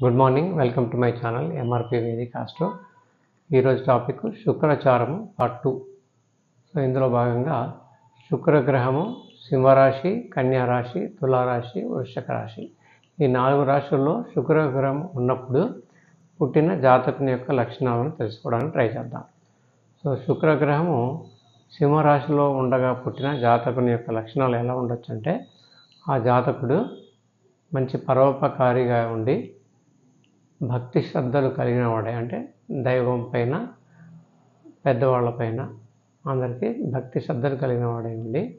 Good morning welcome to my channel MRP Vedic astro ఈరోజు topic శుక్రచారము part two so ఇందులో భాగంగా శుక్రగ్రహము సింహరాశి కన్యా రాశి తులారాశి వృషక రాశి. ఈ నాలుగు రాశుల్లో శుక్రగ్రహం ఉన్నప్పుడు పుట్టిన జాతకుని యొక్క లక్షణాలను తెలుసుకోవడానికి ట్రై చేద్దాం. సో శుక్రగ్రహము సింహరాశిలో ఉండగా పుట్టిన జాతకుని యొక్క లక్షణాలు ఎలా ఉండొచ్చు అంటే ఆ జాతకుడు మంచి పరోపకారిగా ఉండి భక్తి శ్రద్ధలు కలిగిన వాడే. అంటే దైవం పైన పెద్దవాళ్ళపైన అందరికీ భక్తి శ్రద్ధలు కలిగిన వాడే ఉండి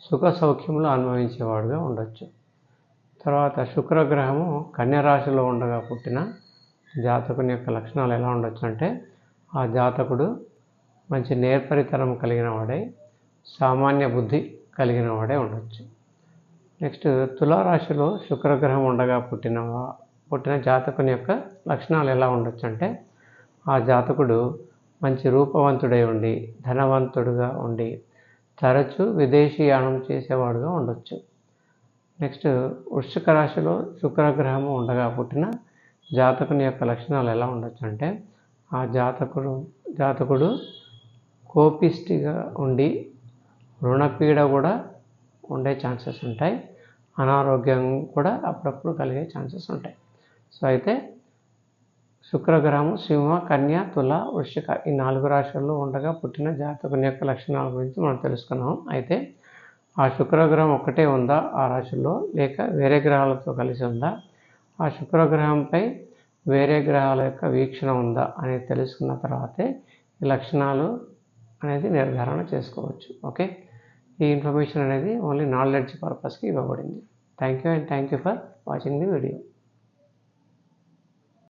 సుఖ సౌఖ్యములు అనుభవించేవాడుగా ఉండొచ్చు. తర్వాత శుక్రగ్రహము కన్యరాశిలో ఉండగా పుట్టిన జాతకుని యొక్క లక్షణాలు ఎలా ఉండొచ్చు అంటే ఆ జాతకుడు మంచి నేర్పరితనం కలిగిన వాడై సామాన్య బుద్ధి కలిగిన వాడే ఉండొచ్చు. నెక్స్ట్ తులారాశిలో శుక్రగ్రహం ఉండగా పుట్టిన పుట్టిన జాతకుని యొక్క లక్షణాలు ఎలా ఉండొచ్చు అంటే ఆ జాతకుడు మంచి రూపవంతుడై ఉండి ధనవంతుడుగా ఉండి తరచూ విదేశీయానం చేసేవాడుగా ఉండొచ్చు. నెక్స్ట్ వృశ్చిక రాశిలో శుక్రగ్రహము ఉండగా పుట్టిన జాతకుని యొక్క లక్షణాలు ఎలా ఉండొచ్చు అంటే ఆ జాతకుడు జాతకుడు కోపిష్టిగా ఉండి రుణపీడ కూడా ఉండే ఛాన్సెస్ ఉంటాయి. అనారోగ్యం కూడా అప్పుడప్పుడు కలిగే ఛాన్సెస్ ఉంటాయి. సో అయితే శుక్రగ్రహము సింహ కన్య తుల వృషిక ఈ నాలుగు రాశుల్లో ఉండగా పుట్టిన జాతకుని యొక్క లక్షణాల గురించి మనం తెలుసుకున్నాం అయితే ఆ శుక్రగ్రహం ఒక్కటే ఉందా? ఆ రాశుల్లో లేక వేరే గ్రహాలతో కలిసి ఉందా? ఆ శుక్రగ్రహంపై వేరే గ్రహాల యొక్క వీక్షణ ఉందా అనేది తెలుసుకున్న తర్వాతే ఈ లక్షణాలు అనేది నిర్ధారణ చేసుకోవచ్చు. ఓకే? ఈ ఇన్ఫర్మేషన్ అనేది ఓన్లీ నాలెడ్జ్ పర్పస్కి ఇవ్వబడింది. Thank you and thank you for watching the video.